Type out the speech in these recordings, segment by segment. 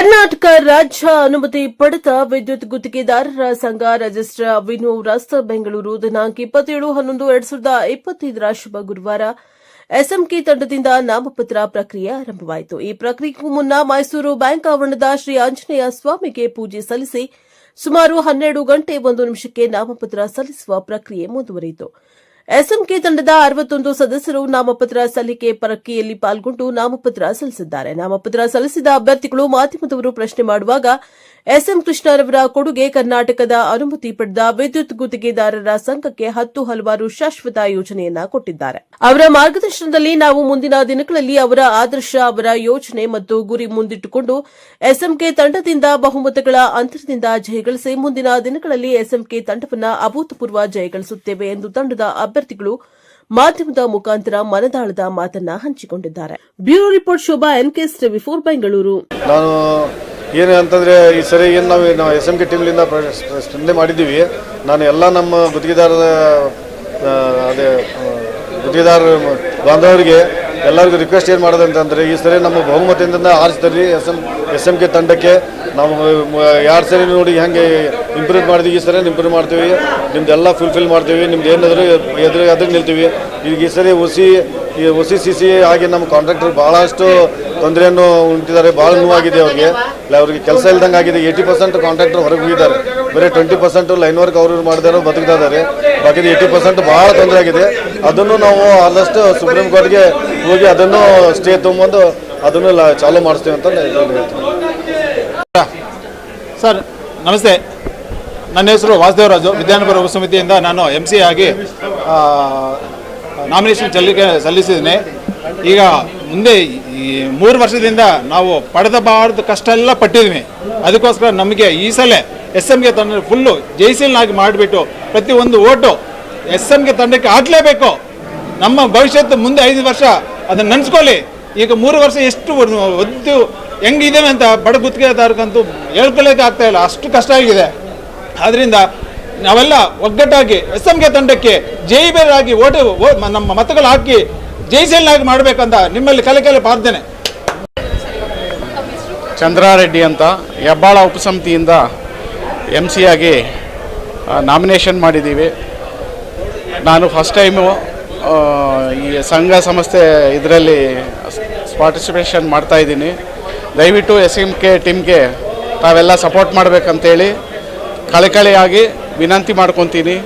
ಕರ್ನಾಟಕ ರಾಜ್ಯ ಅನುಮತಿ ಪಡೆದ ವಿದ್ಯುತ್ ಗುತ್ತಿಗೆದಾರರ ಸಂಘ ರಜಿಸ್ಟರ್ ವಿನೋ ರಸ್ತ ಬೆಂಗಳೂರು ದಿನಾಂಕ ಇಪ್ಪತ್ತೇಳು ಹನ್ನೊಂದು ಎರಡ್ ಸಾವಿರದ ಇಪ್ಪತ್ತೈದರ ಶುಭ ಗುರುವಾರ ಎಸ್ಎಂಕೆ ತಂಡದಿಂದ ನಾಮಪತ್ರ ಪ್ರಕ್ರಿಯೆ ಆರಂಭವಾಯಿತು. ಈ ಪ್ರಕ್ರಿಯೆಗೂ ಮುನ್ನ ಮೈಸೂರು ಬ್ಯಾಂಕ್ ಆವರಣದ ಶ್ರೀ ಆಂಜನೇಯ ಸ್ವಾಮಿಗೆ ಪೂಜೆ ಸಲ್ಲಿಸಿ ಸುಮಾರು ಹನ್ನೆರಡು ಗಂಟೆ ಒಂದು ನಿಮಿಷಕ್ಕೆ ನಾಮಪತ್ರ ಸಲ್ಲಿಸುವ ಪ್ರಕ್ರಿಯೆ ಮುಂದುವರಿಯಿತು. ಎಸ್ಎಂಕೆ ತಂಡದ ಅರವತ್ತೊಂದು ಸದಸ್ಯರು ನಾಮಪತ್ರ ಸಲ್ಲಿಕೆ ಪ್ರಕ್ರಿಯೆಯಲ್ಲಿ ಪಾಲ್ಗೊಂಡು ನಾಮಪತ್ರ ಸಲ್ಲಿಸಿದ್ದಾರೆ. ನಾಮಪತ್ರ ಸಲ್ಲಿಸಿದ ಅಭ್ಯರ್ಥಿಗಳು ಮಾಧ್ಯಮದವರು ಪ್ರಶ್ನೆ ಮಾಡುವಾಗ, ಎಸ್ಎಂ ಕೃಷ್ಣರವರ ಕೊಡುಗೆ ಕರ್ನಾಟಕದ ಅನುಮತಿ ಪಡೆದ ವಿದ್ಯುತ್ ಗುತ್ತಿಗೆದಾರರ ಸಂಘಕ್ಕೆ ಹತ್ತು ಹಲವಾರು ಶಾಶ್ವತ ಯೋಜನೆಯನ್ನ ಕೊಟ್ಟಿದ್ದಾರೆ. ಅವರ ಮಾರ್ಗದರ್ಶನದಲ್ಲಿ ನಾವು ಮುಂದಿನ ದಿನಗಳಲ್ಲಿ ಅವರ ಆದರ್ಶ, ಅವರ ಯೋಜನೆ ಮತ್ತು ಗುರಿ ಮುಂದಿಟ್ಟುಕೊಂಡು ಎಸ್ಎಂಕೆ ತಂಡದಿಂದ ಬಹುಮತಗಳ ಅಂತರದಿಂದ ಜಯಗಳಿಸಿ ಮುಂದಿನ ದಿನಗಳಲ್ಲಿ ಎಸ್ಎಂಕೆ ತಂಡವನ್ನ ಅಭೂತಪೂರ್ವ ಜಯಗಳಿಸುತ್ತೇವೆ ಎಂದು ತಂಡದ ಅಭ್ಯರ್ಥಿಗಳು ಮಾಧ್ಯಮದ ಮುಖಾಂತರ ಮನದಾಳದ ಮಾತನ್ನ ಹಂಚಿಕೊಂಡಿದ್ದಾರೆ. Bureau report Shobha N K Ravi for Bengaluru. ನಾನು ಏನು ಅಂತಂದ್ರೆ ಈ ಸರಿ ಏನು ನಾವು ಎಸ್ ಎಂ ಕೆ ಟೀಮ್ಲಿಂದ ಸ್ಪಂದನೆ ಮಾಡಿದ್ದೀವಿ. ನಾನು ಎಲ್ಲ ನಮ್ಮ ಗುತ್ತಿಗೆದಾರರ ಆ, ಅದೇ ಗುತ್ತಿಗೆದಾರ ಬಾಂಧವರಿಗೆ ಎಲ್ಲರಿಗೂ ರಿಕ್ವೆಸ್ಟ್ ಏನು ಮಾಡೋದಂತಂದರೆ ಈ ಸರಿ ನಮ್ಮ ಬಹುಮತದಿಂದ ಆರಿಸ್ತಾರೆ S M S M K ತಂಡಕ್ಕೆ ನಾವು ಎರಡು ಸರಿ ನೋಡಿ ಹೆಂಗೆ ಇಂಪ್ರೂವ್ ಮಾಡಿದ್ವಿ, ಈ ಸರಿ ಇಂಪ್ರೂವ್ ಮಾಡ್ತೀವಿ ನಿಮ್ದೆಲ್ಲ ಫುಲ್ಫಿಲ್ ಮಾಡ್ತೀವಿ, ನಿಮ್ದು ಏನಾದರೂ ಎದುರು ಎದುರು ನಿಲ್ತೀವಿ. ಈಗ ಈ ಸರಿ ಹುಸಿ ಈ ಒಸಿ ಸಿ ಸಿ ಆಗಿ ನಮ್ಮ ಕಾಂಟ್ರಾಕ್ಟರ್ ಭಾಳಷ್ಟು ತೊಂದರೆಯನ್ನು ಉಂಟಿದ್ದಾರೆ ಭಾಳ ನೋವಾಗಿದೆ ಅವ್ರಿಗೆ. ಅವ್ರಿಗೆ ಕೆಲಸ ಇಲ್ದಂಗೆ ಆಗಿದೆ ಏಯ್ಟಿ ಪರ್ಸೆಂಟ್ ಕಾಂಟ್ರಾಕ್ಟರ್ ಹೊರಗೆ ಹೋಗಿದ್ದಾರೆ. ಬರೀ ಟ್ವೆಂಟಿ ಪರ್ಸೆಂಟ್ ಲೈನ್ ವರ್ಕ್ ಅವರು ಮಾಡಿದಾರೋ ಬದುಕ್ತಾ ಇದ್ದಾರೆ. ಬಾಕಿ ಏಯ್ಟಿ ಪರ್ಸೆಂಟ್ ಭಾಳ ತೊಂದರೆ ಆಗಿದೆ. ಅದನ್ನು ನಾವು ಆದಷ್ಟು ಸುಪ್ರೀಂ ಕೋರ್ಟ್ಗೆ ಹೋಗಿ ಅದನ್ನು ಸ್ಟೇ ತೊಗೊಂಬಂದು ಅದನ್ನು ಚಾಲೂ ಮಾಡಿಸ್ತೀವಿ ಅಂತ ಸರ್, ನಮಸ್ತೆ. ನನ್ನ ಹೆಸರು ವಾಸುದೇವರಾಜು. ವಿದ್ಯಾನಗರ ಉಪಸಮಿತಿಯಿಂದ ನಾನು ಎಂ ಸಿ ಆಗಿ ನಾಮಿನೇಷನ್ ಸಲ್ಲಿಕೆ ಸಲ್ಲಿಸಿದ್ದೀನಿ. ಈಗ ಮುಂದೆ ಈ ಮೂರು ವರ್ಷದಿಂದ ನಾವು ಪಡೆದಬಾರದು ಕಷ್ಟ ಎಲ್ಲ ಪಟ್ಟಿದ್ದೀವಿ ಅದಕ್ಕೋಸ್ಕರ ನಮಗೆ ಈ ಸಲ ಎಸ್ ಎಮ್ಗೆ ತಂಡ ಫುಲ್ಲು ಜೈಸೀಲ್ನಾಗಿ ಮಾಡಿಬಿಟ್ಟು ಪ್ರತಿಯೊಂದು ಓಟು ಎಸ್ ಎಮ್ಗೆ ತಂಡಕ್ಕೆ ಹಾಕಲೇಬೇಕು ನಮ್ಮ ಭವಿಷ್ಯತ್ತು ಮುಂದೆ ಐದು ವರ್ಷ ಅದನ್ನು ನೆನೆಸ್ಕೊಳ್ಳಿ. ಈಗ ಮೂರು ವರ್ಷ ಎಷ್ಟು ಒದ್ದು ಹೆಂಗಿದ್ದೇವೆ ಅಂತ ಬಡ ಗುತ್ತಿಗೆದಾರಕ್ಕಂತೂ ಹೇಳ್ಕೊಳ್ಳೋಕೆ ಆಗ್ತಾ ಇಲ್ಲ. ಅಷ್ಟು ಕಷ್ಟ ಆಗಿದೆ. ಆದ್ದರಿಂದ ನಾವೆಲ್ಲ ಒಗ್ಗಟ್ಟಾಗಿ ಎಸ್ ಎಮ್ಗೆ ತಂಡಕ್ಕೆ ಜೈಬೇರಾಗಿ ಓಟು ನಮ್ಮ ಮತಗಳು ಹಾಕಿ ಜೈಸೇಲ್ನಾಗಿ ಮಾಡ್ಬೇಕಂತ ನಿಮ್ಮಲ್ಲಿ ಕಲೆ ಕಲೆ ಪ್ರಾರ್ಥನೆ. ಚಂದ್ರಾರೆಡ್ಡಿ ಅಂತ ಹೆಬ್ಬಾಳ ಉಪಸಮಿತಿಯಿಂದ ಎಂ ಸಿ ಆಗಿ ನಾಮಿನೇಷನ್ ಮಾಡಿದ್ದೀವಿ. ನಾನು ಫಸ್ಟ್ ಟೈಮು ಈ ಸಂಘ ಸಂಸ್ಥೆ ಇದರಲ್ಲಿ ಪಾರ್ಟಿಸಿಪೇಷನ್ ಮಾಡ್ತಾ ಇದ್ದೀನಿ. ದಯವಿಟ್ಟು ಎಸ್ ಎಂ ಕೆ ಟೀಮ್ಗೆ ತಾವೆಲ್ಲ ಸಪೋರ್ಟ್ ಮಾಡಬೇಕಂತೇಳಿ ಕಳಕಳಿಯಾಗಿ ವಿನಂತಿ ಮಾಡ್ಕೊತೀನಿ.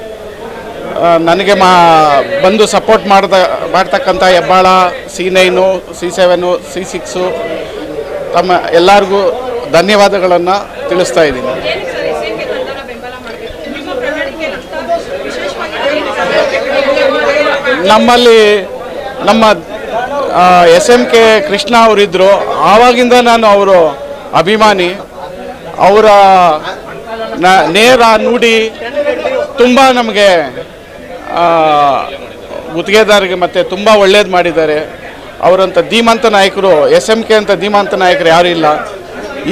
ನನಗೆ ಮಾ ಬಂದು ಸಪೋರ್ಟ್ ಮಾಡ್ದ ಮಾಡ್ತಕ್ಕಂಥ Hebbal C nine C seven C six ತಮ್ಮ ಎಲ್ಲರಿಗೂ ಧನ್ಯವಾದಗಳನ್ನು ತಿಳಿಸ್ತಾ ಇದ್ದೀನಿ? ನಮ್ಮಲ್ಲಿ ನಮ್ಮ ಎಸ್ ಎಂ ಕೆ ಕೃಷ್ಣ ಅವರಿದ್ದರು ಆವಾಗಿಂದ ನಾನು ಅವರು ಅಭಿಮಾನಿ. ಅವರ ನೇರ ನುಡಿ ತುಂಬ ನಮಗೆ ಗುತ್ತಿಗೆದಾರರಿಗೆ ಮತ್ತು ತುಂಬ ಒಳ್ಳೇದು ಮಾಡಿದ್ದಾರೆ. ಅವರಂಥ ಧೀಮಂತ ನಾಯಕರು ಎಸ್ ಎಂ ಕೆ ಅಂತ ಧೀಮಂತ ನಾಯಕರು ಯಾರೂ ಇಲ್ಲ.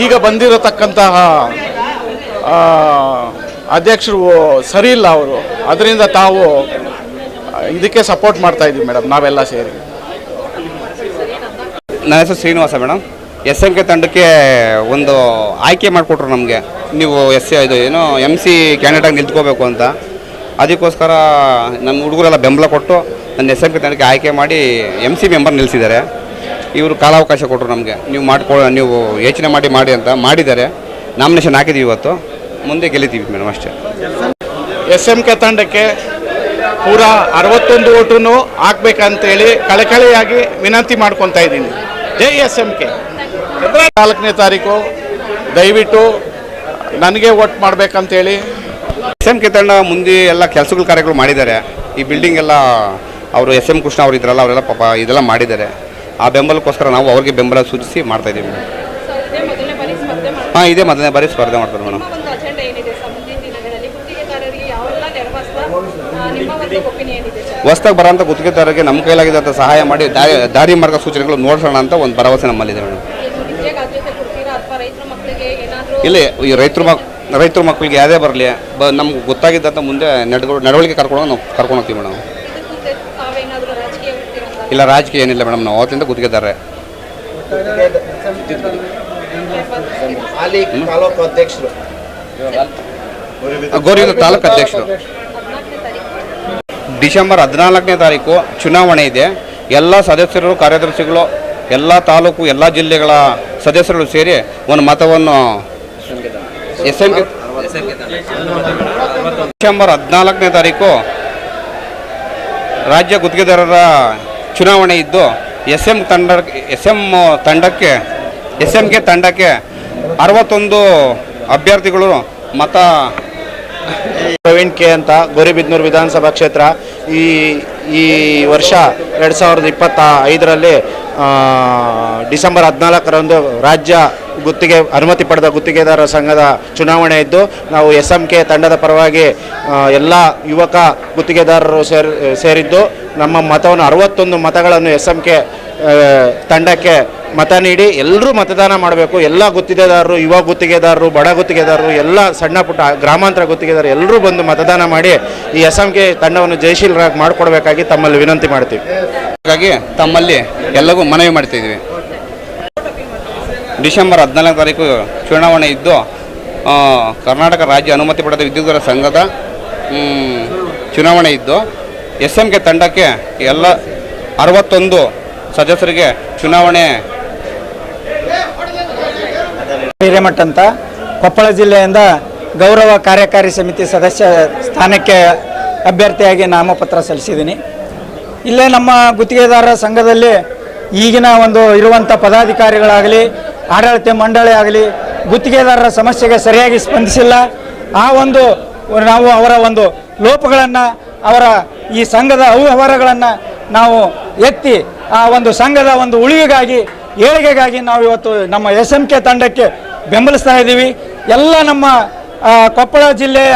ಈಗ ಬಂದಿರತಕ್ಕಂತಹ ಅಧ್ಯಕ್ಷರು ಸರಿ ಇಲ್ಲ ಅವರು. ಅದರಿಂದ ತಾವು ಇದಕ್ಕೆ ಸಪೋರ್ಟ್ ಮಾಡ್ತಾ ಇದ್ದೀವಿ ಮೇಡಮ್ ನಾವೆಲ್ಲ ಸೇರಿ. ನನ್ನ ಹೆಸರು Srinivasa madam S M K ತಂಡಕ್ಕೆ ಒಂದು ಆಯ್ಕೆ ಮಾಡಿಕೊಟ್ರು ನಮಗೆ. ನೀವು ಎಸ್, ಇದು ಏನು ಎಂ ಸಿ ಕ್ಯಾಂಡಿಡೇಟಾಗಿ ನಿಂತ್ಕೋಬೇಕು ಅಂತ. ಅದಕ್ಕೋಸ್ಕರ ನಮ್ಮ ಹುಡುಗರೆಲ್ಲ ಬೆಂಬಲ ಕೊಟ್ಟು ನನ್ನ ಎಸ್ ಎಂ ಕೆ ತಂಡಕ್ಕೆ ಆಯ್ಕೆ ಮಾಡಿ ಎಂ ಸಿ ಮೆಂಬರ್ ನಿಲ್ಲಿಸಿದ್ದಾರೆ. ಇವರು ಕಾಲಾವಕಾಶ ಕೊಟ್ಟರು ನಮಗೆ. ನೀವು ಮಾಡ್ಕೊ ನೀವು ಯೋಚನೆ ಮಾಡಿ ಮಾಡಿ ಅಂತ ಮಾಡಿದ್ದಾರೆ. ನಾಮಿನೇಷನ್ ಹಾಕಿದ್ದೀವಿ ಇವತ್ತು. ಮುಂದೆ ಗೆಲ್ಲಿದ್ದೀವಿ ಮೇಡಮ್ ಅಷ್ಟೇ. ಎಸ್ ಎಂ ಕೆ ತಂಡಕ್ಕೆ ಪೂರಾ ಅರವತ್ತೊಂದು ಓಟು ಹಾಕ್ಬೇಕಂತೇಳಿ ಕಳಕಳಿಯಾಗಿ ವಿನಂತಿ ಮಾಡ್ಕೊತಾ ಇದ್ದೀನಿ. ಜೈ ಎಸ್ ಎಂ ಕೆ ನಾಲ್ಕನೇ ತಾರೀಕು ದಯವಿಟ್ಟು ನನಗೆ ಓಟ್ ಮಾಡಬೇಕಂತೇಳಿ ಎಸ್ ಎಂ ಕೆ ತಂಡ ಮುಂದೆ ಎಲ್ಲ ಕೆಲಸಗಳು ಕಾರ್ಯಗಳು ಮಾಡಿದ್ದಾರೆ. ಈ ಬಿಲ್ಡಿಂಗ್ ಎಲ್ಲ ಅವರು ಎಸ್ ಎಂ ಕೃಷ್ಣ ಅವರು ಇದ್ರಲ್ಲ ಅವರೆಲ್ಲ ಪಾಪ ಇದೆಲ್ಲ ಮಾಡಿದ್ದಾರೆ. ಆ ಬೆಂಬಲಕ್ಕೋಸ್ಕರ ನಾವು ಅವ್ರಿಗೆ ಬೆಂಬಲ ಸೂಚಿಸಿ ಮಾಡ್ತಾ ಇದ್ದೀವಿ ಮೇಡಮ್. ಹಾಂ ಇದೇ ಮೊದಲನೇ ಬಾರಿ ಸ್ಪರ್ಧೆ ಮಾಡ್ತಾರೆ ಮೇಡಮ್. ಹೊಸ್ದಾಗಿ ಬರೋಂಥ ಗುತ್ತಿಗೆದಾರರಿಗೆ ನಮ್ಮ ಕೈಲಾಗಿದ್ದಂಥ ಸಹಾಯ ಮಾಡಿ ದಾರಿ ದಾರಿ ಮಾರ್ಗ ಸೂಚನೆಗಳು ನೋಡ್ಸೋಣ ಅಂತ ಒಂದು ಭರವಸೆ ನಮ್ಮಲ್ಲಿದೆ ಮೇಡಮ್. ಇಲ್ಲಿ ಈ ರೈತರು ಮಕ್ ರೈತರ ಮಕ್ಕಳಿಗೆ ಯಾವುದೇ ಬರಲಿ ಬ ನಮ್ಗೆ ಗೊತ್ತಾಗಿದ್ದಂಥ ಮುಂದೆ ನಡ್ಕೊಂಡು ನಡವಳಿಕೆ ಕರ್ಕೊಂಡು ನಾವು ಕರ್ಕೊಂಡು ಹೋಗ್ತೀವಿ ಮೇಡಮ್. ಇಲ್ಲ ರಾಜಕೀಯ ಏನಿಲ್ಲ ಮೇಡಮ್ ನಾವು ಅವತ್ತಿಂದ ಗುತ್ತಿಗೆದಾರೆ ಗೋರಿಯಿಂದ ತಾಲೂಕು ಅಧ್ಯಕ್ಷರು. ಡಿಸೆಂಬರ್ ಹದಿನಾಲ್ಕನೇ ತಾರೀಕು ಚುನಾವಣೆ ಇದೆ. ಎಲ್ಲ ಸದಸ್ಯರು ಕಾರ್ಯದರ್ಶಿಗಳು ಎಲ್ಲ ತಾಲೂಕು ಎಲ್ಲ ಜಿಲ್ಲೆಗಳ ಸದಸ್ಯರು ಸೇರಿ ಒಂದು ಮತವನ್ನು ಎಸ್ ಎಂ ಡಿಸೆಂಬರ್ ಹದಿನಾಲ್ಕನೇ ತಾರೀಕು ರಾಜ್ಯ ಗುತ್ತಿಗೆದಾರರ ಚುನಾವಣೆ ಇದ್ದು ಎಸ್ ಎಂ ತಂಡ ಎಸ್ ಎಂ ತಂಡಕ್ಕೆ ಎಸ್ ಎಂ ಕೆ ತಂಡಕ್ಕೆ ಅರವತ್ತೊಂದು ಅಭ್ಯರ್ಥಿಗಳು ಮತ ಪ್ರವೀಣ್ ಕೆ ಅಂತ ಗೌರಿಬಿದ್ನೂರು ವಿಧಾನಸಭಾ ಕ್ಷೇತ್ರ ಈ ಈ ವರ್ಷ ಎರಡು ಸಾವಿರದ ಇಪ್ಪತ್ತ ಐದರಲ್ಲಿ ಡಿಸೆಂಬರ್ ಹದಿನಾಲ್ಕರಂದು ರಾಜ್ಯ ಗುತ್ತಿಗೆ, ಅನುಮತಿ ಪಡೆದ ಗುತ್ತಿಗೆದಾರರ ಸಂಘದ ಚುನಾವಣೆ ಇದ್ದು, ನಾವು ಎಸ್ ಎಂ ಕೆ ತಂಡದ ಪರವಾಗಿ ಎಲ್ಲ ಯುವಕ ಗುತ್ತಿಗೆದಾರರು ಸೇರ್, ಸೇರಿದ್ದು, ನಮ್ಮ ಮತವನ್ನು, ಅರವತ್ತೊಂದು ಮತಗಳನ್ನು ಎಸ್ ಎಂ ಕೆ ತಂಡಕ್ಕೆ ಮತ ನೀಡಿ ಎಲ್ಲರೂ ಮತದಾನ ಮಾಡಬೇಕು. ಎಲ್ಲ ಗುತ್ತಿಗೆದಾರರು, ಯುವ ಗುತ್ತಿಗೆದಾರರು, ಬಡ ಗುತ್ತಿಗೆದಾರರು, ಎಲ್ಲ ಸಣ್ಣ ಪುಟ್ಟ ಗ್ರಾಮಾಂತರ ಗುತ್ತಿಗೆದಾರರು ಎಲ್ಲರೂ ಬಂದು ಮತದಾನ ಮಾಡಿ ಈ ಎಸ್ ಕೆ ತಂಡವನ್ನು ಜಯಶೀಲರಾಗಿ ಮಾಡಿಕೊಡ್ಬೇಕಾಗಿ ತಮ್ಮಲ್ಲಿ ವಿನಂತಿ ಮಾಡ್ತೀವಿ. ಹಾಗಾಗಿ ತಮ್ಮಲ್ಲಿ ಎಲ್ಲರಿಗೂ ಮನವಿ ಮಾಡ್ತಿದ್ವಿ ಡಿಸೆಂಬರ್ ಹದಿನಾಲ್ಕು ತಾರೀಕು ಚುನಾವಣೆ ಇದ್ದು ಕರ್ನಾಟಕ ರಾಜ್ಯ ಅನುಮತಿ ಪಡೆದ ವಿದ್ಯುತ್ತರ ಸಂಘದ ಚುನಾವಣೆ ಇದ್ದು ಎಸ್ ಎಂ ಕೆ ತಂಡಕ್ಕೆ ಎಲ್ಲ ಅರವತ್ತೊಂದು ಸದಸ್ಯರಿಗೆ ಚುನಾವಣೆ ಹಿರೇಮಠ ಅಂತ ಕೊಪ್ಪಳ ಜಿಲ್ಲೆಯಿಂದ ಗೌರವ ಕಾರ್ಯಕಾರಿ ಸಮಿತಿ ಸದಸ್ಯ ಸ್ಥಾನಕ್ಕೆ ಅಭ್ಯರ್ಥಿಯಾಗಿ ನಾಮಪತ್ರ ಸಲ್ಲಿಸಿದ್ದೀನಿ. ಇಲ್ಲೇ ನಮ್ಮ ಗುತ್ತಿಗೆದಾರರ ಸಂಘದಲ್ಲಿ ಈಗಿನ ಒಂದು ಇರುವಂಥ ಪದಾಧಿಕಾರಿಗಳಾಗಲಿ, ಆಡಳಿತ ಮಂಡಳಿ ಆಗಲಿ ಗುತ್ತಿಗೆದಾರರ ಸಮಸ್ಯೆಗೆ ಸರಿಯಾಗಿ ಸ್ಪಂದಿಸಿಲ್ಲ. ಆ ಒಂದು ನಾವು ಅವರ ಒಂದು ಲೋಪಗಳನ್ನು, ಅವರ ಈ ಸಂಘದ ಅವ್ಯವಹಾರಗಳನ್ನು ನಾವು ಎತ್ತಿ ಆ ಒಂದು ಸಂಘದ ಒಂದು ಉಳಿವಿಗಾಗಿ, ಏಳಿಗೆಗಾಗಿ ನಾವು ಇವತ್ತು ನಮ್ಮ ಎಸ್ ಎಂ ಕೆ ತಂಡಕ್ಕೆ ಬೆಂಬಲಿಸ್ತಾ ಇದ್ದೀವಿ. ಎಲ್ಲ ನಮ್ಮ ಕೊಪ್ಪಳ ಜಿಲ್ಲೆಯ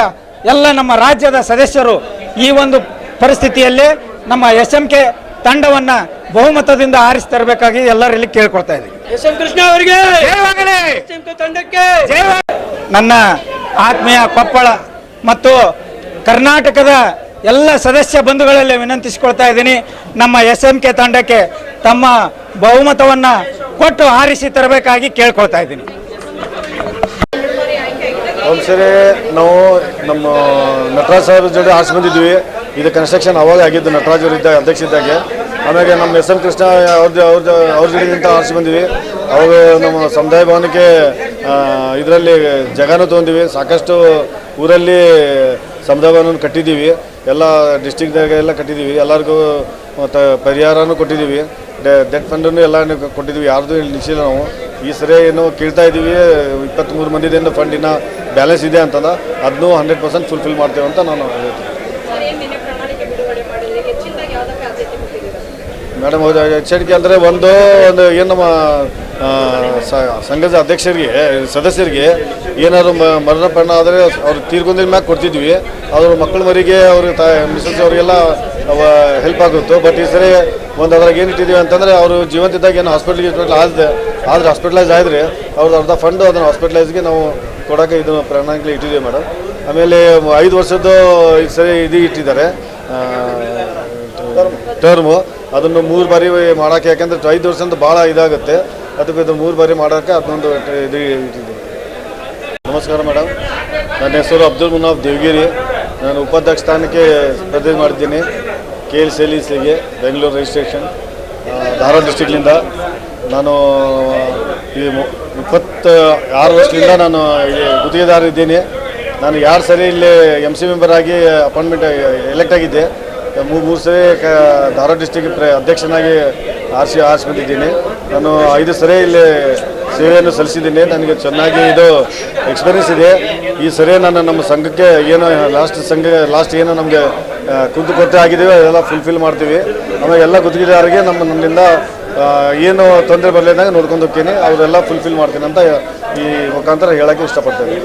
ಎಲ್ಲ ನಮ್ಮ ರಾಜ್ಯದ ಸದಸ್ಯರು ಈ ಒಂದು ಪರಿಸ್ಥಿತಿಯಲ್ಲಿ ನಮ್ಮ ಎಸ್ ಎಂ ಕೆ ತಂಡವನ್ನು ಬಹುಮತದಿಂದ ಆರಿಸಿ ತರಬೇಕಾಗಿ ಎಲ್ಲರಲ್ಲಿ ಕೇಳ್ಕೊಳ್ತಾ ಇದ್ದೀವಿ. ನನ್ನ ಆತ್ಮೀಯ ಕೊಪ್ಪಳ ಮತ್ತು ಕರ್ನಾಟಕದ ಎಲ್ಲ ಸದಸ್ಯ ಬಂಧುಗಳಲ್ಲಿ ವಿನಂತಿಸಿಕೊಳ್ತಾ ಇದ್ದೀನಿ. ನಮ್ಮ ಎಸ್ ಎಂ ಕೆ ತಂಡಕ್ಕೆ ತಮ್ಮ ಬಹುಮತವನ್ನು ಕೊಟ್ಟು ಆರಿಸಿ ತರಬೇಕಾಗಿ ಕೇಳ್ಕೊಳ್ತಾ ಇದ್ದೀನಿ. ಒಂದ್ಸರಿ ನಾವು ನಮ್ಮ ನಟರಾಜ್ ಸರ್ ಜೊತೆ ಆಸೆ ಬಂದಿದ್ವಿ ಇದು ಕನ್ಸ್ಟ್ರಕ್ಷನ್ ಅವಾಗ ಆಗಿದ್ದು, ನಟರಾಜ್ ಅವರು ಇದ್ದಾಗ ಅಧ್ಯಕ್ಷ ಇದ್ದಾಗೆ. ಆಮೇಲೆ ನಮ್ಮ ಎಸ್ ಎಂ ಕೃಷ್ಣ ಅವ್ರದ್ದು ಅವ್ರದ್ದು ಅವ್ರ ಜೊತೆಗಿಂತ ಆಸೆ ಬಂದಿವಿ ಅವಾಗ ನಮ್ಮ ಸಮುದಾಯ ಭವನಕ್ಕೆ ಇದರಲ್ಲಿ ಜಗನೂ ತೊಗೊಂಡಿವಿ. ಸಾಕಷ್ಟು ಊರಲ್ಲಿ ಸಮುದಾಯ ಭವನ ಕಟ್ಟಿದ್ದೀವಿ. ಎಲ್ಲ ಡಿಸ್ಟಿಕ್ದಾಗ ಎಲ್ಲ ಕಟ್ಟಿದ್ದೀವಿ. ಎಲ್ಲರಿಗೂ ಮತ್ತು ಪರಿಹಾರನೂ ಕೊಟ್ಟಿದ್ದೀವಿ. ಡೆಟ್ ಫಂಡನ್ನು ಎಲ್ಲ ಕೊಟ್ಟಿದ್ದೀವಿ. ಯಾರ್ದು ನಿಲ್ಸಿಲ್ಲ ನಾವು. ಈ ಸರಿ ಏನು ಕೇಳ್ತಾ ಇದ್ದೀವಿ ಇಪ್ಪತ್ತ್ಮೂರು ಮಂದಿದಿಂದ ಫಂಡ್ ಫಂಡಿನ ಬ್ಯಾಲೆನ್ಸ್ ಇದೆ ಅಂತಂದ ಅದನ್ನು ಹಂಡ್ರೆಡ್ ಪರ್ಸೆಂಟ್ ಫುಲ್ಫಿಲ್ ಮಾಡ್ತೇವೆ ಅಂತ ನಾನು ಹೇಳ್ತೀನಿ. ಮೇಡಮ್ ಎಚ್ಚರಿಕೆ ಅಂದರೆ ಒಂದು ಒಂದು ಏನು ನಮ್ಮ ಸಂಘದ ಅಧ್ಯಕ್ಷರಿಗೆ ಸದಸ್ಯರಿಗೆ ಏನಾದ್ರು ಮರಣ ಪರಣ ಆದರೆ ಅವ್ರು ತೀರ್ಕೊಂಡಿದ್ದ ಮ್ಯಾಗೆ ಕೊಡ್ತಿದ್ವಿ. ಅವ್ರ ಮಕ್ಕಳ ಮರಿಗೆ ಅವ್ರ ತ ಮಿಸಸ್ ಅವರಿಗೆಲ್ಲ ಅವ ಹೆಲ್ಪ್ ಆಗುತ್ತೆ. ಬಟ್ ಈ ಸರಿ ಒಂದು ಅದ್ರಾಗ ಏನು ಇಟ್ಟಿದ್ದೀವಿ ಅಂತಂದರೆ ಅವರು ಜೀವಂತಿದ್ದಾಗ ಏನು ಹಾಸ್ಪಿಟ್ಲಿಗೆ ಗಿಸ್ಪಿಟ್ಲ್ ಆದ್ರೆ ಹಾಸ್ಪಿಟಲೈಸ್ ಆದರೆ ಅವ್ರದ್ದು ಅರ್ಧ ಫಂಡ್ ಅದನ್ನು ಹಾಸ್ಪಿಟಲೈಸ್ಗೆ ನಾವು ಕೊಡೋಕ್ಕೆ ಇದು ಪ್ರಣಾಳಿಕೆ ಇಟ್ಟಿದ್ದೀವಿ ಮೇಡಮ್ ಆಮೇಲೆ ಐದು ವರ್ಷದ್ದು ಈ ಸರಿ ಇದು ಇಟ್ಟಿದ್ದಾರೆ. ಟರ್ಮು ಅದನ್ನು ಮೂರು ಬಾರಿ ಮಾಡೋಕ್ಕೆ, ಯಾಕೆಂದರೆ ಐದು ವರ್ಷ ಭಾಳ ಇದಾಗುತ್ತೆ. ಅದಕ್ಕೆ ಇದು ಮೂರು ಬಾರಿ ಮಾಡೋಕ್ಕೆ ಅದನ್ನೊಂದು ಇದು ಇಟ್ಟಿದ್ದೀವಿ. ನಮಸ್ಕಾರ ಮೇಡಮ್ ನನ್ನ ಹೆಸರು ಅಬ್ದುಲ್ ಮುನಾಫ್ ದೇವಗಿರಿ. ನಾನು ಉಪಾಧ್ಯಕ್ಷ ಸ್ಥಾನಕ್ಕೆ ಸ್ಪರ್ಧೆ ಮಾಡಿದ್ದೀನಿ. K L C L E ಸಿಗೆ ಬೆಂಗಳೂರು ರಿಜಿಸ್ಟ್ರೇಷನ್ ಧಾರವಾಡ ಡಿಸ್ಟಿಕ್ಲಿಂದ ನಾನು ಈ ಇಪ್ಪತ್ತು ಆರು ವರ್ಷದಿಂದ ನಾನು ಇಲ್ಲಿ ನಾನು ಯಾರು ಸರಿ ಇಲ್ಲಿ ಎಂ ಸಿ ಮೆಂಬರ್ ಆಗಿ ಅಪಾಯಿಂಟ್ಮೆಂಟ್ ಎಲೆಕ್ಟ್ ಆಗಿದ್ದೆ. ಮೂರು ಮೂರು ಸರಿ ಕ ಧಾರವಾಡ ಡಿಸ್ಟಿಕ್ ಪ್ರ ಅಧ್ಯಕ್ಷನಾಗಿ ಆರಿಸಿ ಆರಿಸ್ಕೊಂಡಿದ್ದೀನಿ. ನಾನು ಐದು ಸರಿ ಇಲ್ಲಿ ಸೇವೆಯನ್ನು ಸಲ್ಲಿಸಿದ್ದೀನಿ. ನನಗೆ ಚೆನ್ನಾಗಿ ಇದು ಎಕ್ಸ್ಪೀರಿಯನ್ಸ್ ಇದೆ. ಈ ಸರಿ ನಾನು ನಮ್ಮ ಸಂಘಕ್ಕೆ ಏನು ಲಾಸ್ಟ್ ಸಂಘ ಲಾಸ್ಟ್ ಏನು ನಮಗೆ ಕುಂದು ಕೊರತೆ ಆಗಿದ್ದೀವಿ ಅದೆಲ್ಲ ಫುಲ್ಫಿಲ್ ಮಾಡ್ತೀವಿ. ಆಮೇಲೆ ಎಲ್ಲ ಗುತ್ತಿಗೆದಾರರಿಗೆ ನಮ್ಮ ಆ, ಏನು ತೊಂದರೆ ಬರಲಿದ್ದಂಗೆ ನೋಡ್ಕೊಂಡು ಹೋಗ್ತೀನಿ. ಅವರೆಲ್ಲ ಫುಲ್ಫಿಲ್ ಮಾಡ್ತೀನಿ ಅಂತ ಈ ಮುಖಾಂತರ ಹೇಳೋಕ್ಕೆ ಇಷ್ಟಪಡ್ತೇನೆ.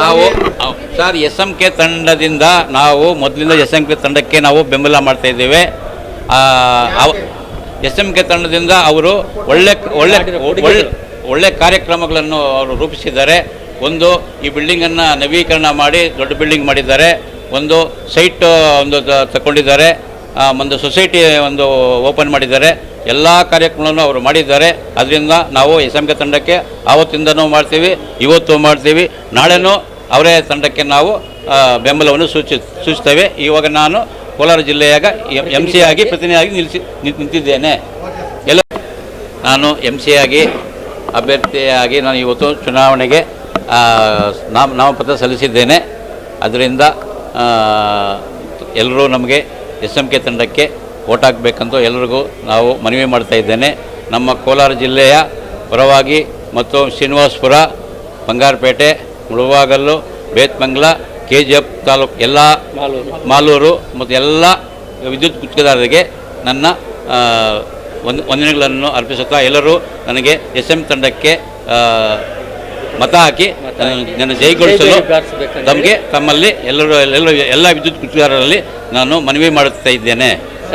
ನಾವು ಸರ್ ಎಸ್ ಎಂ ಕೆ ತಂಡದಿಂದ ನಾವು ಮೊದಲಿಂದ ಎಸ್ ಎಂ ಕೆ ತಂಡಕ್ಕೆ ನಾವು ಬೆಂಬಲ ಮಾಡ್ತಾ ಇದ್ದೇವೆ. ಎಸ್ ಎಂ ಕೆ ತಂಡದಿಂದ ಅವರು ಒಳ್ಳೆ ಒಳ್ಳೆ ಒಳ್ಳೆ ಒಳ್ಳೆ ಕಾರ್ಯಕ್ರಮಗಳನ್ನು ಅವರು ರೂಪಿಸಿದ್ದಾರೆ. ಒಂದು, ಈ ಬಿಲ್ಡಿಂಗನ್ನು ನವೀಕರಣ ಮಾಡಿ ದೊಡ್ಡ ಬಿಲ್ಡಿಂಗ್ ಮಾಡಿದ್ದಾರೆ. ಒಂದು ಸೈಟ್ ಒಂದು ತಗೊಂಡಿದ್ದಾರೆ ಒಂದು ಸೊಸೈಟಿ ಒಂದು ಓಪನ್ ಮಾಡಿದ್ದಾರೆ. ಎಲ್ಲ ಕಾರ್ಯಕ್ರಮಗಳನ್ನು ಅವರು ಮಾಡಿದ್ದಾರೆ. ಅದರಿಂದ ನಾವು ಎಸ್ ಎಂ ಕೆ ತಂಡಕ್ಕೆ ಆವತ್ತಿಂದನೂ ಮಾಡ್ತೀವಿ, ಇವತ್ತು ಮಾಡ್ತೀವಿ. ನಾಳೆನೂ ಅವರೇ ತಂಡಕ್ಕೆ ನಾವು ಬೆಂಬಲವನ್ನು ಸೂಚಿ, ಸೂಚಿಸ್ತೇವೆ. ಇವಾಗ ನಾನು ಕೋಲಾರ ಜಿಲ್ಲೆಯಾಗ ಎಂ ಸಿ ಆಗಿ ಪ್ರತಿನಿಧಿಯಾಗಿ ನಿಲ್ಲಿಸಿ ನಿಂತಿದ್ದೇನೆ. ಎಲ್ಲ, ನಾನು ಎಂ ಸಿ ಆಗಿ ಅಭ್ಯರ್ಥಿಯಾಗಿ ನಾನು ಇವತ್ತು ಚುನಾವಣೆಗೆ ನಾಮ, ನಾಮಪತ್ರ ಸಲ್ಲಿಸಿದ್ದೇನೆ. ಅದರಿಂದ ಎಲ್ಲರೂ ನಮಗೆ ಎಸ್ ಎಂ ಕೆ ತಂಡಕ್ಕೆ ಓಟ್ ಹಾಕಬೇಕಂತ ಎಲ್ಲರಿಗೂ ನಾವು ಮನವಿ ಮಾಡ್ತಾ ಇದ್ದೇನೆ. ನಮ್ಮ ಕೋಲಾರ ಜಿಲ್ಲೆಯ ಪರವಾಗಿ ಮತ್ತು Srinivaspur, Bangarapet, Mulbagal, Bethamangala K G F taluk ಎಲ್ಲ ಮಾಲೂರು ಮತ್ತು ಎಲ್ಲ ವಿದ್ಯುತ್ ಗುತ್ತಿಗೆದಾರರಿಗೆ ನನ್ನ ಒಂದು ವಂದ, ವಂದನೆಗಳನ್ನು ಅರ್ಪಿಸುತ್ತಾ ಎಲ್ಲರೂ ನನಗೆ ಎಸ್ ಎಂ ತಂಡಕ್ಕೆ ಮತ ಹಾಕಿ ನನ್ನ- ಜಯಗೊಳಿಸಲು ಜೈಗೊಳಿಸಲು ತಮಗೆ ತಮ್ಮಲ್ಲಿ ಎಲ್ಲರೂ ಎಲ್ಲರೂ ಎಲ್ಲ ವಿದ್ಯುತ್ ಕೃಷಿಕಾರರಲ್ಲಿ ನಾನು ಮನವಿ ಮಾಡುತ್ತಾ ಇದ್ದೇನೆ.